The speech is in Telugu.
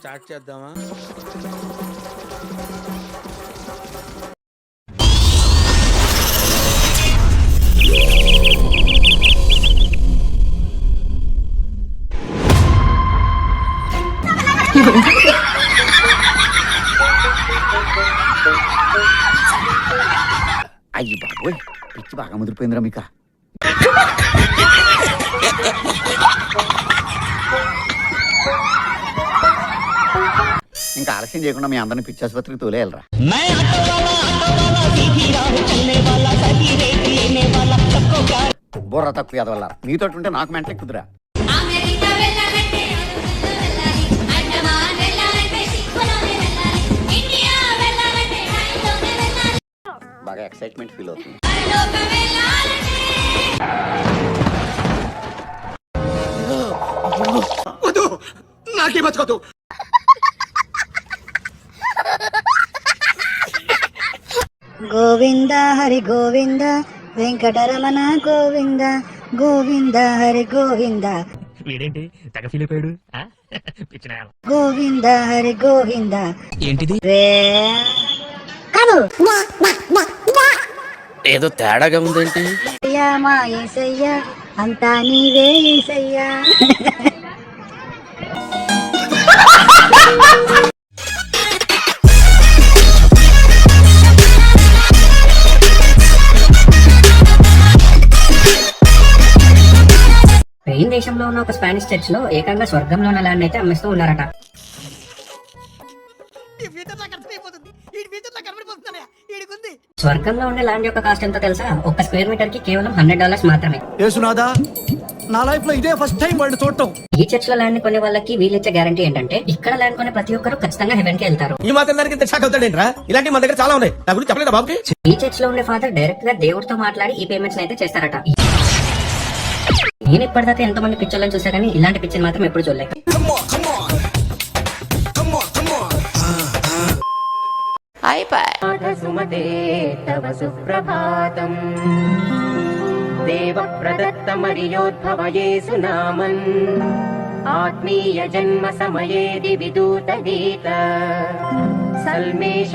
స్టార్ట్ చేద్దామా? అయ్యి బాబోయ్ పిచ్చి బాగా ముదిరిపోయిందిరా మీకు. ఇంకా ఆలస్యం చేయకుండా మీ అందరిని పిచ్చి ఆసుపత్రికి తోలేయాలరా. బుర్ర తక్కువ వల్ల మీతో ఉంటే నాకు మెంటలే కుదురా. బాగా ఎక్సైట్మెంట్ ఫీల్ అవుతుంది. పరలోకం వెళ్ళాలంటే. గోవింద హరి గోవింద వెంకటరమణ గోవింద గోవింద హరి గోవింద. వీడేంటి? తెగ ఫీల్ అయిపోయాడు. గోవింద హరి గోవింద. ఏంటిది? ఏదో తేడాగా ఉందేంటి? అంతా నీవే ఏసయ్యా. స్పెయిన్ దేశంలో ఉన్న ఒక స్పానిష్ చర్చ్లో ఏకంగా స్వర్గంలో ఉన్న ల్యాండ్ అయితే అమ్మేస్తూ ఉన్నారట. స్వర్గంలో ఉండే ల్యాండ్ యొక్క కాస్ట్ ఎంతో తెలుసా? ఒక స్క్వేర్ మీటర్కి కేవలం హండ్రెడ్ డాలర్స్ మాత్రమే. యేసునాథా నా లైఫ్లో ఇదే ఫస్ట్ టైం వాడిని చూడటం. ఈ చర్చ్లో ల్యాండ్ కొనే వాళ్ళకి వీళ్ళిచ్చే గ్యారంటీ ఏంటంటే ఇక్కడ ల్యాండ్ కొనే ప్రతి ఒక్కరు ఖచ్చితంగా హెవెన్కి వెళ్తారు. ఈ మాత్రం దానికి ఇంత షాక్ అవుతాడేంట్రా? ఇలాంటి మన దగ్గర చాలా ఉన్నాయి. నా గురించి చెప్పలేదా బాబుకి? ఈ చర్చ్లో ఉండే ఫాదర్ డైరెక్ట్గా దేవుడితో మాట్లాడి ఈ పేమెంట్స్ అయితే చేస్తారట. నేను ఇప్పటిదాకా ఎంతో మంది పిక్చర్లను చూసా కానీ ఇలాంటి పిక్చర్ మాత్రం ఎప్పుడు చూడలేదు సుమతే తవ సుప్రభాతం. దేవ ప్రదత్తమరియోద్భవయేసు నామన్ ఆత్మీయ జన్మ సమయే దివిదూత గీత. సల్మేష